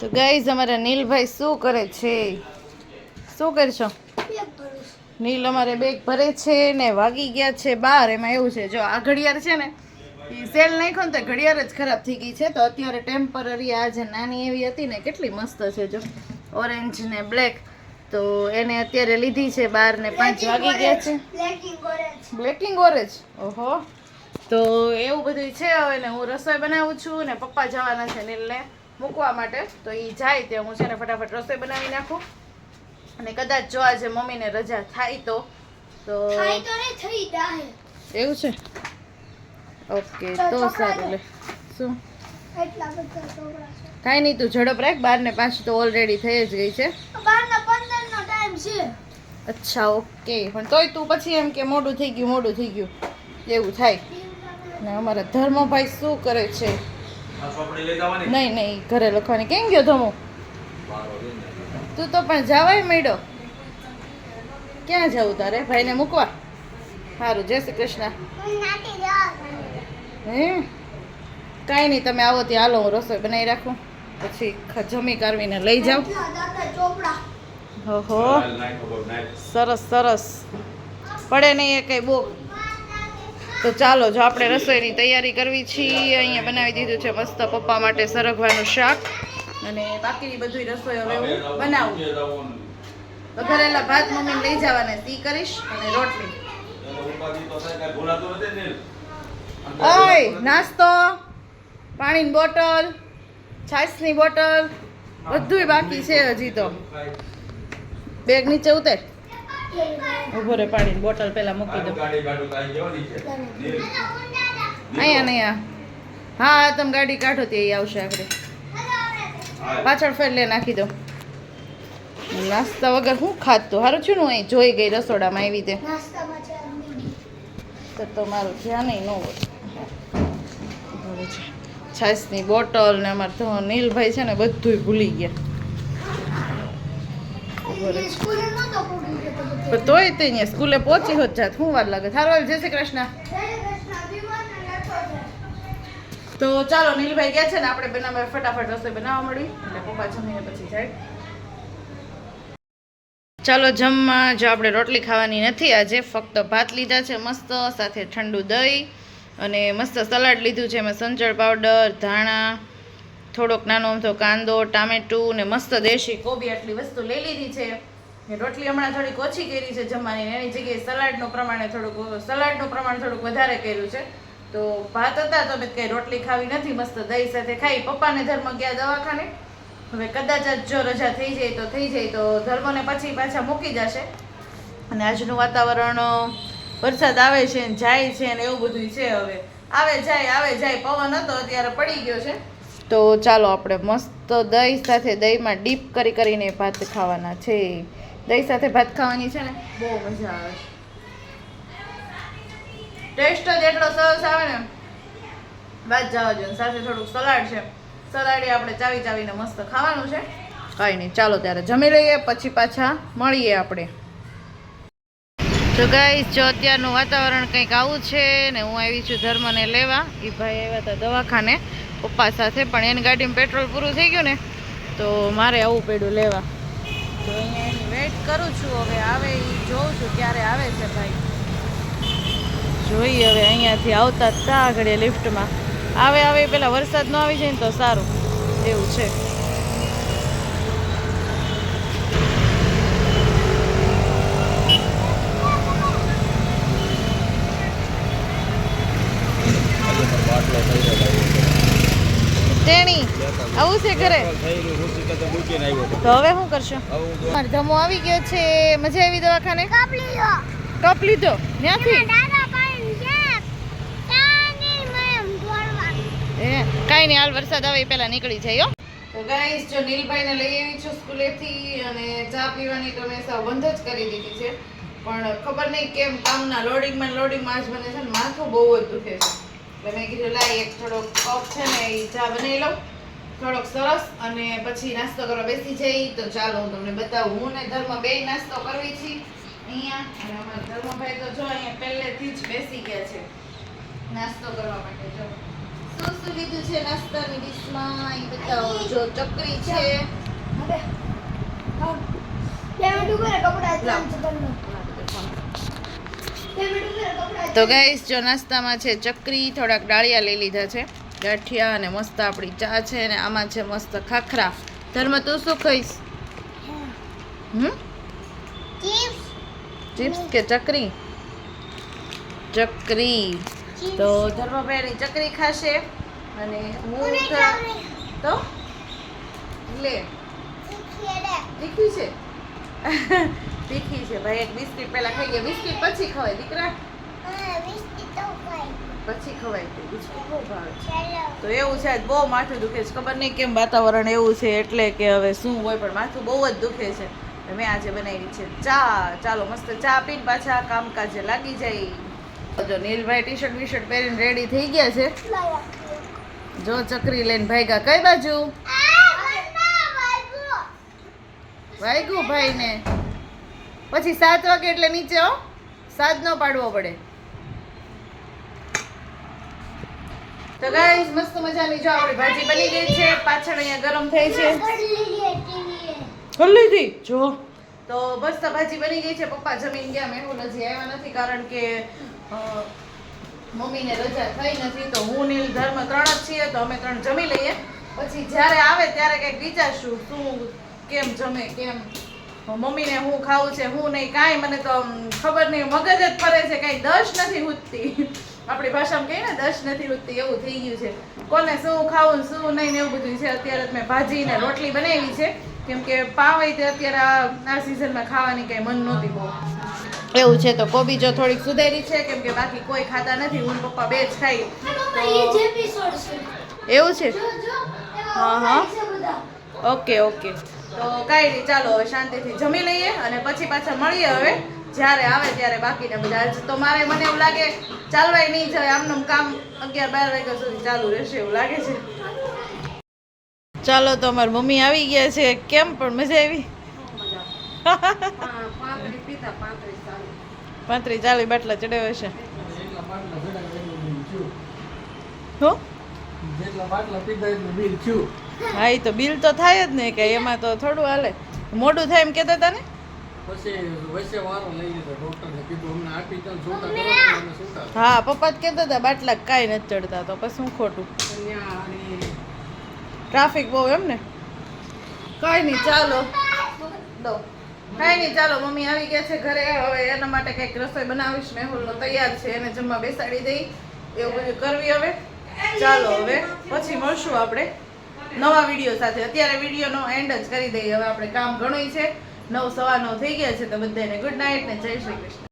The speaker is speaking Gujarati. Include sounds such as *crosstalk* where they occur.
તો ગાઈઝ અમારા નીલભાઈ શું કરે છે? શું કરશો? નીલ અમારે બેગ ભરે છે ને વાગી ગયા છે બાર. એમાં એવું છે જો આ ઘડિયાળ છે ને એ સેલ નાખ્યો ને તો ઘડિયાળ જ ખરાબ થઈ ગઈ છે. તો અત્યારે ટેમ્પરરી આ જે નાની એવી હતી ને કેટલી મસ્ત છે જો. ઓરેન્જ ને બ્લેક તો એને અત્યારે લીધી છે બાર ને પાંચ વાગી ગયા છે. બ્લેકિંગ ઓરેન્જ ઓહો. તો એવું બધું છે હવે ને હું રસોઈ બનાવું છું ને પપ્પા જવાના છે નીલને. મૂકવા માટે. તો એ જાય તે હું છે ને ફટાફટ રસોઈ બનાવી નાખું. અને કદાચ જો આજે મમ્મીને રજા થાય તો તો એવું છે? ઓકે તો સારું લે. શું? કાંઈ નહીં તું ઝડપ રાખ. બાર ને પાંચ તો ઓલરેડી થઈ જ ગઈ છે. અચ્છા ઓકે. પણ તોય તું પછી એમ કે મોડું થઈ ગયું મોડું થઈ ગયું. એવું થાય. ને અમારા ધર્મભાઈ શું કરે છે? નહીં નહીં ઘરે લખવાની. કેમ ગયો ધમો? તું તો પણ જવાય મેડો. ક્યાં જવું તારે? ભાઈને મૂકવા? સારું જય શ્રી કૃષ્ણ. હે કાંઈ નહીં તમે આવો ત્યાં. હાલો હું રસોઈ બનાવી રાખું. પછી ખ- જમી કરવીને લઈ જાઉં. ઓહો સરસ સરસ. પડે નહીં એ કંઈ બહુ. તો ચાલો, જો આપણે રસોઈની તૈયારી કરવી છીએ, અહીંયા બનાવી દીધું છે મસ્ત પપ્પા માટે સરગવાનું શાક. અને બાકીની બધી રસોઈ હવે હું બનાવું. વઘારેલા ભાત મમ્મીને લઈ જવાના સી કરીશ અને રોટલી. ઓય, નાસ્તો, પાણીની બોટલ, છાશની બોટલ, બધુંય બાકી છે હજી તો. બેગ નીચે ઉતર. ઊભો રે પાણી બોટલ પહેલા મૂકી દો અહીંયા નહીં આ હા તમે ગાડી કાઢો તે આવશે આખરે પાછળ ફેર લે નાખી દો નાસ્તા વગર હું ખાતો સારું છું ને હું અહીં જોઈ ગઈ રસોડામાં એવી રીતે. તો તમારું ધ્યાન ન હોય. છાશની બોટલ ને અમારે તો નીલભાઈ છે ને બધુંય ભૂલી ગયા. પણ તોય તે અહીંયા સ્કૂલે પહોંચી હોત જાત. શું વાર લાગે? થારો જય શ્રી કૃષ્ણ. તો ચાલો નીલભાઈ ગયા છે ને આપણે બનાવવા ફટાફટ રસોઈ બનાવવા મળી. એટલે પપ્પા જમીને પછી જાય. ચાલો જમવા જો આપણે રોટલી ખાવાની નથી. આજે ફક્ત ભાત લીધા છે મસ્ત સાથે ઠંડુ દહીં અને મસ્ત સલાડ લીધું છે. એમાં સંચળ પાવડર ધાણા થોડોક નાનો અમથો કાંદો, ટામેટું ને મસ્ત દેશી કોબી આટલી વસ્તુ લઈ લીધી છે. ને રોટલી હમણાં થોડીક ઓછી કરી છે જમવાની એની જગ્યાએ સલાડનું પ્રમાણે થોડુંક, સલાડનું પ્રમાણ થોડુંક વધારે કર્યું છે. તો ભાત હતા તો મેં કંઈ રોટલી ખાવી નથી, મસ્ત દહીં સાથે ખાઈ. પપ્પાને ધર્મ ગયા દવાખાને. હવે કદાચ જ જો રજા થઈ જાય તો થઈ જાય, તો ધર્મને પછી પાછા મૂકી જશે. અને આજનું વાતાવરણ વરસાદ આવે છે ને જાય છે ને એવું બધું છે હવે. આવે જાય આવે જાય. પવન હતો, અત્યારે પડી ગયો છે. તો ચાલો આપણે મસ્ત દહીં સાથે દહીંમાં ડીપ કરી કરીને ભાત ખાવાના છે. દહીં સાથે ભાત ખાવાની છે ને, બહુ મજા આવે ટેસ્ટ જ એટલો સરસ આવે ને. વાત જવા જોઈએ સાથે થોડુંક સલાડ છે. સલાડ આપણે ચાવી ચાવીને મસ્ત ખાવાનું છે. કાંઈ નહીં, ચાલો ત્યારે જમી લઈએ, પછી પાછા મળીએ આપણે. તો ગાઈસ જો અત્યારનું વાતાવરણ કંઈક આવું છે ને, હું આવી છું ધર્મને લેવા. એ ભાઈ આવ્યા હતા દવાખાને. પપ્પા સાથે, પણ એની ગાડીમાં પેટ્રોલ પૂરું થઈ ગયું ને, તો મારે આવું પડ્યું લેવા. તો અહીંયા એની વેઇટ કરું છું, હવે આવે એ, જોઉં છું ક્યારે આવે છે ભાઈ. જોઈએ હવે અહીંયાથી આવતા જ તા આગળ લિફ્ટમાં આવે આવે પેલા વરસાદ ન આવી જાય ને તો સારું. એવું છે. ઘરે? તો હવે શું કરશો? ધમો આવી ગયો છે મજા આવી દવાખાને? કપ લીધો. ત્યાંથી એ કાંઈ નહીં હાલ વરસાદ આવે એ પહેલા નીકળી જાય હો. તો ગાઈસ જો નીલભાઈને લઈ આવી છું સ્કૂલેથી અને ચા પીવાની તો મેં સાવ બંધ જ કરી દીધી છે. પણ ખબર નહીં કેમ કામના લોડિંગમાં લોડિંગમાં જ મને છે ને માથું બહુ જ દુખે છે. એટલે મેં કીધું લાય એક થોડોક કપ છે ને એ ચા બનાવી લઉં. થોડોક સરસ અને પછી નાસ્તો કરવા બેસી જઈ તો ચાલો હું તમને બતાવું. હું ને ધર્મ બે નાસ્તો કરવી છીએ અહીંયા અને અમારા ધર્મભાઈ તો જો અહીંયા પહેલેથી જ બેસી ગયા છે. નાસ્તો કરવા માટે જો. શું શું લીધું છે નાસ્તાની ડીશમાં? બતાવો. જો ચકરી છે. તો ગાઈસ જો નાસ્તામાં છે ચકરી થોડાક ડાળિયા લઈ લીધા છે. ગાંઠિયા અને મસ્ત આપણી ચા છે અને આમાં છે મસ્ત ખાખરા. ધર્મ તું શું ખાઈશ? હમ? ચિપ્સ. કે ચકરી? ચકરી. તો ધર્મભાઈની ચકરી ખાશે અને હું તો? લે. તીખી છે? *laughs* તીખી છે. ભાઈ એક બિસ્કિટ પહેલાં ખાઈ ગયા બિસ્કિટ પછી ખવાય દીકરા. પછી ખવાય તે બિસ્કિટ બહુ ભાવે છે. તો એવું છે બહુ માથું દુખે છે. ખબર નહીં કેમ વાતાવરણ એવું છે એટલે કે હવે શું હોય પણ માથું બહુ જ દુખે છે. મેં આજે બનાવી છે ચા. ચાલો મસ્ત ચા પીને પાછા કામકાજે લાગી જાય. જો નીલભાઈ ટી શર્ટ વી શર્ટ પહેરીને રેડી થઈ ગયા છે. જો ચકરી લઈને ભાઈગા કઈ બાજુ? વાગ્યું ભાઈને. પછી સાત વાગે એટલે નીચે હો. સાત નો પાડવો પડે. તો ગાઈસ મસ્ત મજાની જો આપણી ભાજી બની ગઈ છે. પાછળ અહીંયા ગરમ થઈ છે. કરી લીધી? જો. તો મસ્ત ભાજી બની ગઈ છે. પપ્પા જમીન ગયા મેહુલ હજી આવ્યા નથી કારણ કે મમ્મી મમ્મીને રજા થઈ નથી. તો હું નીલ ધર્મ ત્રણ જ છીએ તો અમે ત્રણ જમી લઈએ. પછી જ્યારે આવે ત્યારે કંઈક વિચારશું શું કેમ જમે કેમ. મમ્મીને હું ખાવું છે હું નહીં કાંઈ. મને તો ખબર નહીં મગજ જ ફરે છે કાંઈ દશ નથી ઉઠતી. આપણી ભાષામાં કહીએ ને દશ નથી ઉઠતી એવું થઈ ગયું છે. કોને શું ખાવું શું નહીં ને એવું બધું છે અત્યારે મેં ભાજી ને રોટલી બનાવી છે. કેમ કે પાવ તે અત્યારે આ સિઝનમાં ખાવાની કંઈ મન નહોતી બહુ. એવું છે તો કોબી જો થોડીક સુધારી છે કેમ કે બાકી કોઈ ખાતા નથી હું પપ્પા બે જ ખાઈ એવું છે? હા, હા. Okay okay. તો કાંઈ નહીં ચાલો હવે શાંતિથી જમી લઈએ અને પછી પાછા મળીએ હવે. જ્યારે આવે ત્યારે બાકીના બધા તો મારે મને એવું લાગે, ચાલવાય નહીં જાય, આમનું કામ અગિયાર બાર વાગ્યા સુધી ચાલુ રહેશે એવું લાગે છે. ચાલો તો અમારી મમ્મી આવી ગયા છે. કેમ પણ મજા આવી? પાંત્રીસ ચાલીસ બાટલા ચડાવ્યા છે. હો? એ તો બિલ તો થાય જ ને, કે એમાં તો થોડું હાલે. મોડું થાય એમ કહેતા હતા ને? હા પપ્પા જ કહેતા હતા બાટલા કાંઈ નથી ચડતા તો પછી શું ખોટું? ટ્રાફિક બહુ એમ ને? કાંઈ નહીં ચાલો. દો. કાંઈ નહીં ચાલો મમ્મી આવી ગયા છે ઘરે. હવે એના માટે કંઈક રસોઈ બનાવીશ. મેહુલનો તૈયાર છે એને જમવા બેસાડી દઈ. એવું બધું કરવી હવે. ચાલો હવે પછી મળશું આપણે નવા વીડિયો સાથે. અત્યારે વિડીયોનો એન્ડ જ કરી દઈએ. હવે આપણે કામ ઘણું છે. નવ સવા નવ થઈ ગયા છે તો બધાને ગુડ નાઇટ ને જય શ્રી કૃષ્ણ.